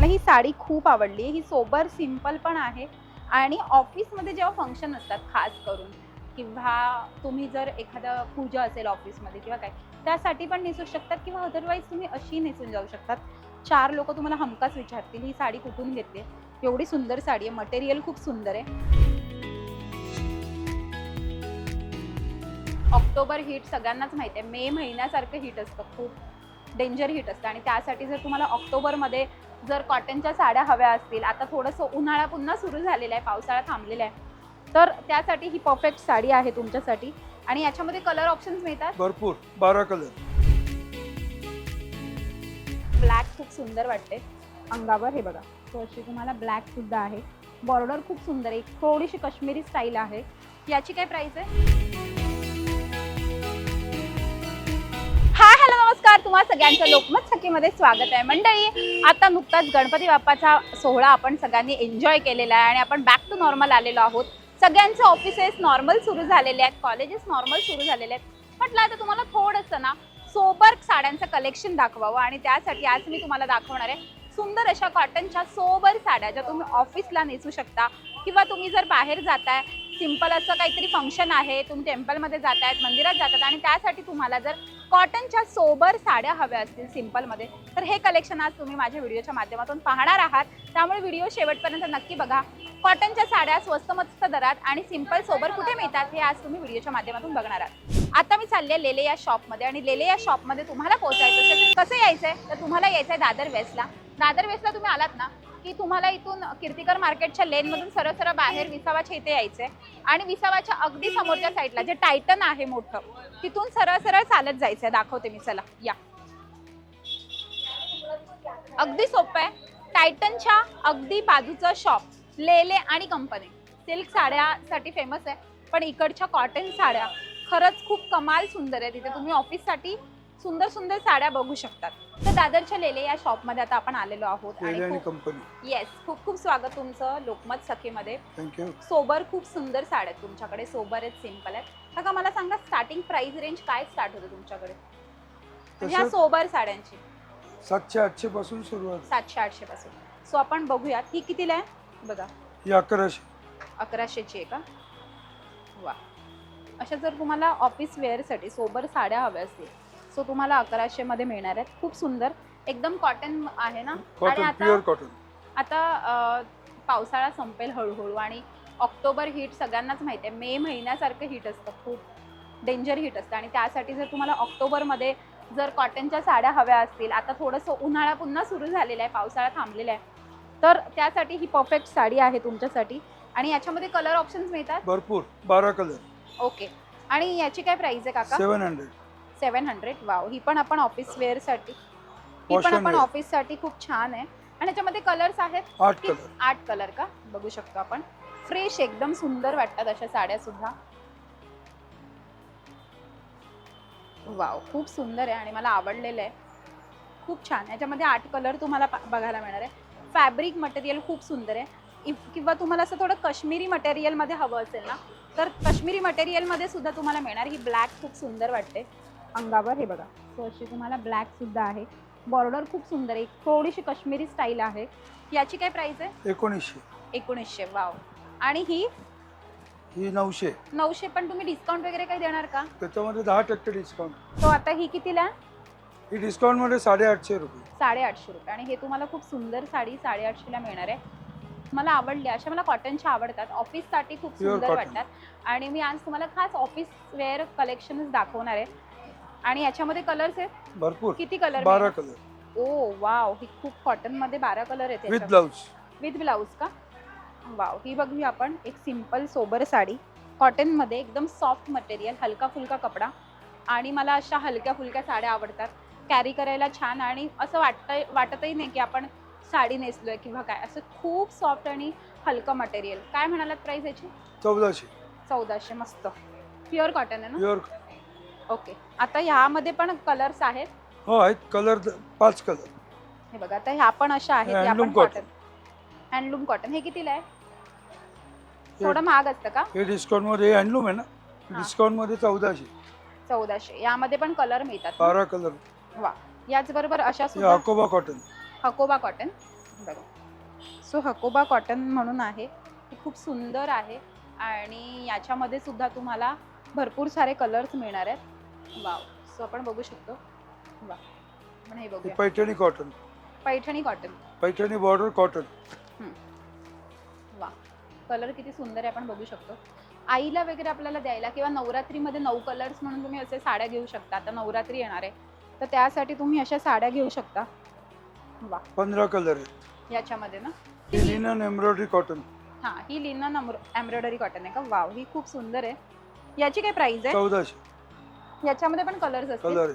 मला ही साडी खूप आवडली. ही सोबर सिंपल पण आहे. आणि ऑफिसमध्ये जेव्हा फंक्शन असतात खास करून किंवा तुम्ही जर एखादं पूजा असेल ऑफिसमध्ये किंवा काय त्यासाठी पण नेसू शकतात किंवा अदरवाईज तुम्ही अशी नेसून जाऊ शकतात. चार लोक तुम्हाला हमखास विचारतील ही साडी कुठून घेतली? एवढी सुंदर साडी आहे. मटेरियल खूप सुंदर आहे. ऑक्टोबर हीट सगळ्यांनाच माहिती आहे. मे महिन्यासारखं हीट असतं. खूप डेंजर हीट असतं. आणि त्यासाठी जर तुम्हाला ऑक्टोबरमध्ये जर कॉटनच्या साड्या हव्या असतील आता थोडंसं उन्हाळा पुन्हा सुरू झालेला आहे पावसाळा थांबलेला आहे तर त्यासाठी ही परफेक्ट साडी आहे तुमच्यासाठी. आणि याच्यामध्ये कलर ऑप्शन्स मिळतात? भरपूर बारा कलर ब्लॅक खूप सुंदर वाटते. अंगावर हे बघा तो अशी तुम्हाला ब्लॅक सुद्धा आहे. बॉर्डर खूप सुंदर आहे. थोडीशी काश्मीरी स्टाईल आहे. याची काय प्राइस आहे? तुम्हा सगळ्यांचं लोकमत सखीमध्ये स्वागत आहे. मंडळी आता नुकताच गणपती बाप्पाचा सोहळा आपण सगळ्यांनी एन्जॉय केलेला आहे आणि आपण बॅक टू नॉर्मल आलेलो आहोत. सगळ्यांचे ऑफिसेस नॉर्मल सुरू झालेले आहेत कॉलेजेस नॉर्मल सुरू झालेले आहेत. म्हटलं आता तुम्हाला थोडंसं ना सोबर साड्यांचं कलेक्शन दाखवावं आणि त्यासाठी आज मी तुम्हाला दाखवणार आहे सुंदर अशा कॉटनच्या सोबर साड्या ज्या तुम्ही ऑफिसला नेसू शकता किंवा तुम्ही जर बाहेर जाताय सिंपल असं काहीतरी फंक्शन आहे तुम्ही टेम्पलमध्ये जात आहेत मंदिरात जातात आणि त्यासाठी तुम्हाला जर कॉटनच्या सोबर साड्या हव्या असतील सिम्पलमध्ये तर हे कलेक्शन आज तुम्ही माझ्या व्हिडिओच्या माध्यमातून पाहणार आहात. त्यामुळे व्हिडिओ शेवटपर्यंत नक्की बघा. कॉटनच्या साड्या स्वस्त मस्त दरात आणि सिंपल सोबर कुठे मिळतात हे आज तुम्ही व्हिडिओच्या माध्यमातून बघणार आहात. आता मी चालले लेले या शॉपमध्ये आणि लेले या शॉपमध्ये तुम्हाला पोहोचायचं असेल तर कसं यायचंय? तर तुम्हाला यायचं आहे दादर वेस्टला. दादर वेस्टला तुम्ही आलात ना? की तुम्हाला इथून कीर्तिकर मार्केटच्या लेनमधून सरळ सरळ बाहेर विसावाच्या इथे यायचे आणि विसावाच्या अगदी समोरच्या साईडला जे टायटन आहे मोठं तिथून सरळ सरळ चालत जायचंय. दाखवते मी चला या. अगदी सोपं आहे. टायटनच्या अगदी बाजूचं शॉप लेले आणि कंपनी सिल्क साड्यासाठी फेमस आहे. पण इकडच्या कॉटन साड्या खरंच खूप कमाल सुंदर आहे. तिथे तुम्ही ऑफिससाठी सुंदर सुंदर साड्या बघू शकतात. तर दादरच्या लेले या शॉपमध्ये आता आपण आलेलो आहोत आणि कंपनी येस खूप खूप स्वागत तुमचं लोकमत सखीमध्ये. सोबर खूप सुंदर साड्या आहेत तुमच्याकडे सोबर आहेत सिंपल आहेत. काका मला सांगा स्टार्टिंग प्राइस रेंज काय स्टार्ट होते तुमच्याकडे? ह्या तसं सोबर साड्यांची. सातशे आठशे पासून सुरुवात. सातशे आठशे पासून सो आपण बघूयात ही कितीला आहे? बघा. ही अकराशे. अकराशेची आहे का? वा अशा जर तुम्हाला ऑफिस वेअरसाठी सोबर साड्या हव्या असतील सो तुम्हाला अकराशे मध्ये मिळणार आहेत. खूप सुंदर. एकदम कॉटन आहे ना? आणि कॉटन आता प्युअर कॉटन आता अ, पावसाळा संपेल हळूहळू आणि ऑक्टोबर हिट सगळ्यांनाच माहिती आहे. मे महिन्यासारखं हिट असतं. खूप डेंजर हिट असतं. आणि त्यासाठी जर तुम्हाला ऑक्टोबरमध्ये जर कॉटनच्या साड्या हव्या असतील आता थोडंसं उन्हाळा पुन्हा सुरू झालेला आहे पावसाळा थांबलेला आहे तर त्यासाठी ही परफेक्ट साडी आहे तुमच्यासाठी. आणि याच्यामध्ये कलर ऑप्शन्स मिळतात? भरपूर. बारा कलर ओके आणि याची काय प्राइस आहे काका? Seven hundred seven hundred wow. ही पण आपण ऑफिस वेअरसाठी ही पण आपण wear. ऑफिससाठी खूप छान आहे. आणि याच्यामध्ये कलर्स आहेत? आठ की कलर आठ कलर का? बघू शकतो आपण. फ्रेश एकदम सुंदर वाटतात अशा साड्या सुद्धा. वाव खूप सुंदर आहे आणि मला आवडलेलं आहे. खूप छान. याच्यामध्ये आठ कलर तुम्हाला पा- बघायला मिळणार आहे. फॅब्रिक मटेरियल खूप सुंदर आहे. इफ किंवा तुम्हाला असं थोडं काश्मीरी मटेरियलमध्ये हवं असेल ना तर काश्मीरी मटेरियलमध्ये सुद्धा तुम्हाला मिळणार. ही ब्लॅक खूप सुंदर वाटते. अंगावर हे बघा. सो अशी तुम्हाला ब्लॅक सुद्धा आहे. बॉर्डर खूप सुंदर आहे. थोडीशी काश्मीरी स्टाईल आहे. याची काय प्राइस आहे? एकोणीसशे. एकोणीसशे वाव आणि ही? ही नऊशे. नऊशे पण तुम्ही डिस्काउंट वगैरे काही देणार का? त्याच्यामध्ये दहा टक्के डिस्काउंट तो आता ही कितीला? ही डिस्काउंटमध्ये साडेआठशे रुपये. साडेआठशे रुपये. आणि हे तुम्हाला खूप सुंदर साडी साडेआठशेला मिळणार आहे. मला आवडली. अशा मला कॉटनच्या आवडतात. ऑफिससाठी खूप सुंदर. वाटतात. आणि मी आज तुम्हाला खास ऑफिस वेअर कलेक्शनच दाखवणार आहे. आणि याच्यामध्ये कलर्स आहेत? भरपूर. किती कलर बारा कलर ओ वाव ही खूप कॉटनमध्ये बारा कलर आहेत विथ. ब्लाऊज विथ ब्लाऊज का? वाव ही बघूया आपण एक सिंपल सोबर साडी. कॉटनमध्ये एकदम सॉफ्ट मटेरियल हलका फुलका कपडा. आणि मला अशा हलक्या फुलक्या साड्या आवडतात. कॅरी करायला छान आणि असं वाटतंय वाटतही नाही की आपण साडी नेसलोय किंवा काय. असं खूप सॉफ्ट आणि हलकं मटेरियल काय म्हणालात प्राईस याची? चौदाशे. चौदाशे. मस्त. प्युअर कॉटन आहे ना? Pure okay. आता ह्यामध्ये पण कलर्स आहेत? हो आहेत. कलर पाच कलर हे बघा आता ह्या पण अशा आहेत या Handloom पण cotton. कॉटन हँडलूम कॉटन हे कितीला आहे? थोडं महाग असतं का? हे डिस्काउंटमध्ये हँडलूम आहे ना? हा. डिस्काउंटमध्ये चौदाशे. चौदाशे. यामध्ये पण कलर मिळतात? बारा कलर वा. याचबरोबर अशा हे सुद्धा अकोबा कॉटन हकोबा कॉटन बघा सो हकोबा कॉटन म्हणून आहे. ही खूप सुंदर आहे. आणि याच्यामध्ये सुद्धा तुम्हाला भरपूर सारे कलर्स मिळणार आहेत. वाव. सो आपण बघू शकतो. वा आपण हे बघूया. Paithani cotton Paithani cotton Paithani border cotton वा कलर किती सुंदर आहे आपण बघू शकतो. आईला वगैरे आपल्याला द्यायला किंवा नवरात्रीमध्ये नऊ कलर्स म्हणून तुम्ही असे साड्या घेऊ शकता. आता नवरात्री येणार आहे. तर त्यासाठी तुम्ही अशा साड्या घेऊ शकता. वा पंधरा कलर याच्यामध्ये ना? लिनन एम्ब्रॉयडरी कॉटन हां ही लिनन एम्ब्रॉयडरी कॉटन आहे का? वाव ही खूप सुंदर आहे. याची काय प्राइस आहे? चौदाशे. याच्यामध्ये पण कलर्स असतील. कलर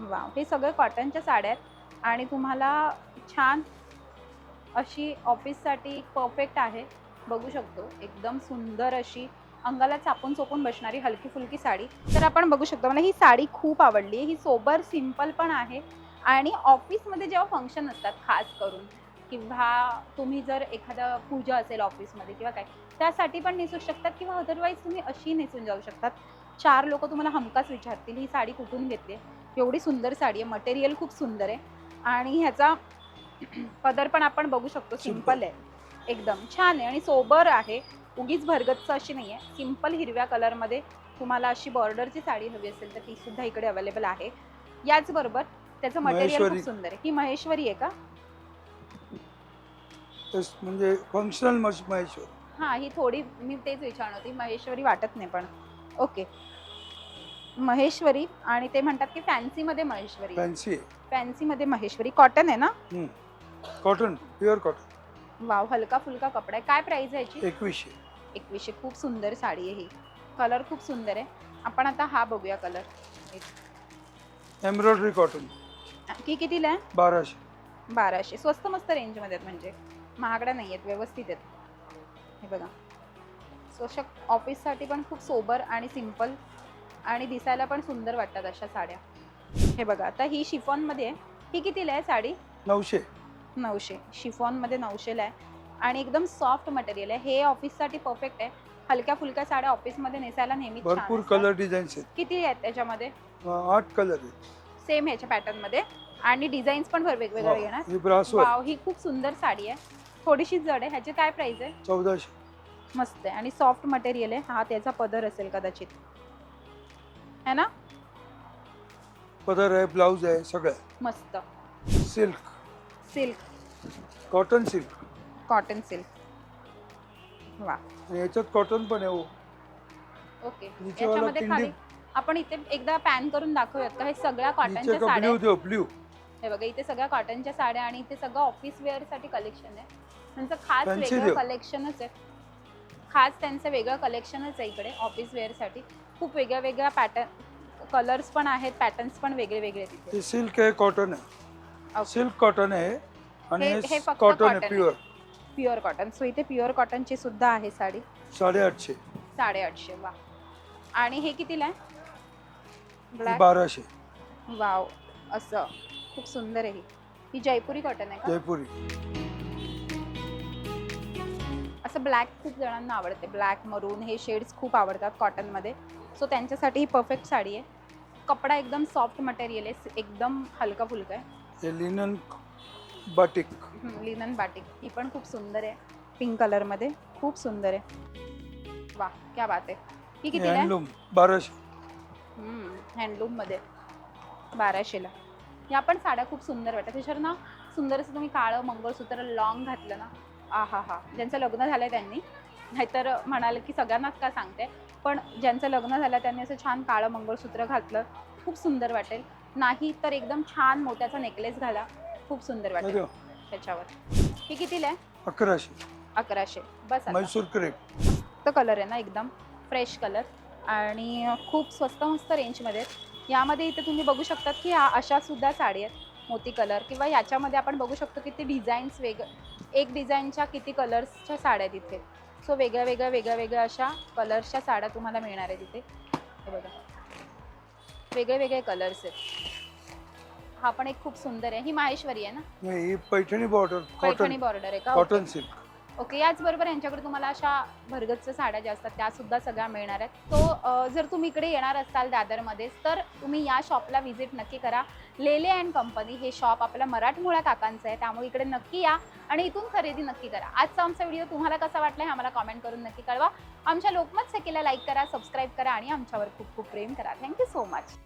वाव हे सगळे कॉटनच्या साड्या आहेत. आणि तुम्हाला छान अशी ऑफिससाठी परफेक्ट आहे. बघू शकतो एकदम सुंदर अशी अंगाला चापून चोपून बसणारी हलकी फुलकी साडी. तर आपण बघू शकतो मला ही साडी खूप आवडली ही सोबर सिंपल पण आहे. आणि ऑफिसमध्ये जेव्हा फंक्शन असतात खास करून किंवा तुम्ही जर एखादा पूजा असेल ऑफिसमध्ये किंवा काय त्यासाठी पण नेसू शकतात किंवा अदरवाईज तुम्ही अशी नेसून जाऊ शकतात. चार लोक तुम्हाला हमखास विचारतील ही साडी कुठून घेतली एवढी सुंदर साडी आहे मटेरियल खूप सुंदर आहे. आणि ह्याचा पदर पण आपण बघू शकतो सिंपल आहे. एकदम छान आहे आणि सोबर आहे. उगीच भरगतचं अशी नाही आहे. सिंपल हिरव्या कलरमध्ये तुम्हाला अशी बॉर्डरची साडी हवी असेल तर ती सुद्धा इकडे अवेलेबल आहे. याचबरोबर त्याचं मटेरियल खूप. सुंदर आहे. ही महेश्वरी आहे का? म्हणजे फंक्शनल महेश्वर. हां ही थोडी मी तेच विचारणार होती महेश्वरी वाटत नाही पण. ओके. महेश्वरी आणि ते म्हणतात की फॅन्सीमध्ये महेश्वरी. फॅन्सी. आहे फॅन्सीमध्ये महेश्वरी. कॉटन आहे ना? Cotton pure cotton. वाव हलका फुलका कपडा आहे. काय प्राइस आहे याची? एकवीसशे. एकवीसशे. खूप सुंदर साडी आहे ही. कलर खूप सुंदर आहे. आपण आता हा बघूया कलर एम्ब्रॉयडरी कॉटन की कितीला आहे? बाराशे. बाराशे. स्वस्त मस्त रेंजमध्ये आहेत म्हणजे. महागड्या नाही आहेत व्यवस्थित आहेत. हे बघा. स्वशक ऑफिससाठी पण खूप सोबर आणि सिंपल आणि दिसायला पण सुंदर वाटतात अशा साड्या. हे बघा आता ही शिफॉनमध्ये आहे ही कितीला आहे साडी? नऊशे. नऊशे. शिफॉनमध्ये नऊशेला आहे. आणि एकदम सॉफ्ट मटेरियल आहे. हे ऑफिससाठी परफेक्ट आहे. हलक्या फुलक्या साड्या ऑफिसमध्ये नेसायला नेहमी छान भरपूर असतात. कलर डिझाईन्स आहेत. किती आहेत त्याच्यामध्ये? अं, आठ कलर आहेत. सेम ह्याच्या पॅटर्नमध्ये. आणि डिझाईन्स पण भर वेगवेगळे येणार ही वाव ही खूप सुंदर साडी आहे. थोडीशी जड आहे. ह्याची काय प्राइस आहे? चौदाशे. मस्त आहे. आणि सॉफ्ट मटेरियल आहे. हा त्याचा पदर असेल कदाचित. है ना? पदर आहे ब्लाऊज आहे सगळं. मस्त. Silk silk cotton silk cotton silk वा. आणि याच्यात कॉटन पण आहे हो. ओके नीचेवाला याच्यामध्ये खाली आपण इथे एकदा पॅन करून दाखवूयात का? हे सगळ्या नीचे कॉटनच्या का साड्या ब्ल्यू आहेत. ब्ल्यू हे बघा इथे सगळ्या कॉटनच्या साड्या आणि इथे सगळं ऑफिस वेअरसाठी कलेक्शन आहे. त्यांचं खास Fancy वेगळं. कलेक्शनच आहे. खास त्यांचं वेगळं कलेक्शनच आहे इकडे ऑफिस वेअरसाठी. खूप वेगळ्या वेगळ्या पॅटर्न कलर्स पण आहेत पॅटर्न्स पण वेगळे वेगळे आहेत ते इथे सिल्क आहे कॉटन आहे. Okay. सिल्क कॉटन आहे आणि हे- हे हे फक्त कॉटन cotton आहे आहे. प्युअर प्युअर कॉटन सो इथे प्युअर कॉटनची सुद्धा आहे साडी. साडेआठशे. साडेआठशे वा. आणि हे कितीला आहे? ब्लॅक बाराशे. वाव. असं. खूप सुंदर आहे ही. ही जयपुरी कॉटन आहे का? जयपुरी. असं ब्लॅक खूप जणांना आवडते. ब्लॅक मरून हे शेड्स खूप आवडतात कॉटनमध्ये सो त्यांच्यासाठी ही परफेक्ट साडी आहे. कपडा एकदम सॉफ्ट मटेरियल आहे. एकदम हलका फुलका आहे. हे लिनन बाटिक लिनन बाटिक ही पण खूप सुंदर आहे. पिंक कलरमध्ये खूप सुंदर आहे. वा क्या बात आहे. ही आहे? हँडलूम बाराशे. हँडलूममध्ये बाराशेला. या पण साड्या खूप सुंदर वाटतात. त्याच्यावर ना सुंदर असं तुम्ही काळं मंगळसूत्र लॉंग घातलं ना आ हा. हा ज्यांचं लग्न झालं त्यांनी. नाहीतर म्हणाल की सगळ्यांनाच का सांगते. पण ज्यांचं लग्न झालं त्यांनी असं छान काळं मंगळसूत्र घातलं. खूप सुंदर वाटेल. नाही तर एकदम छान मोत्याचा नेकलेस घाला. खूप सुंदर वाटेल. त्याच्यावर. ही कितीला आहे? अकराशे. अकराशे. बस आता. म्हैसूर क्रेप मस्त कलर आहे ना एकदम. फ्रेश कलर आणि खूप स्वस्त मस्त रेंजमध्ये आहेत. यामध्ये इथे तुम्ही बघू शकतात की ह्या अशा सुद्धा साडी आहेत. मोती कलर किंवा याच्यामध्ये आपण बघू शकतो की ते डिझाईन्स वेग एक डिझाईनच्या किती कलर्सच्या साड्या इथे सो वेगळ्या वेगळ्या वेगळ्या वेगळ्या अशा कलर्सच्या साड्या तुम्हाला मिळणार आहेत इथे हे बघा. वेगळे वेगळे कलर्स आहेत. हा पण एक खूप सुंदर आहे. ही माहेश्वरी आहे ना? नाही, ही Paithani border Paithani cotton border आहे का? कॉटन सिल्क ओके याचबरोबर यांच्याकडे तुम्हाला अशा भरगच्च साड्या ज्या असतात त्या सुद्धा सगळ्या मिळणार आहेत. तो जर तुम्ही इकडे येणार असाल दादरमध्ये तर तुम्ही या शॉपला व्हिजिट नक्की करा. लेले अँड कंपनी हे शॉप आपल्या मराठमोळ्या काकांचं आहे त्यामुळे इकडे नक्की या आणि इथून खरेदी नक्की करा. आजचा आमचा व्हिडिओ तुम्हाला कसा वाटला हे आम्हाला कॉमेंट करून नक्की कळवा. आमच्या लोकमत सखीला लाईक करा सबस्क्राईब करा आणि आमच्यावर खूप खूप प्रेम करा. Thank you so much.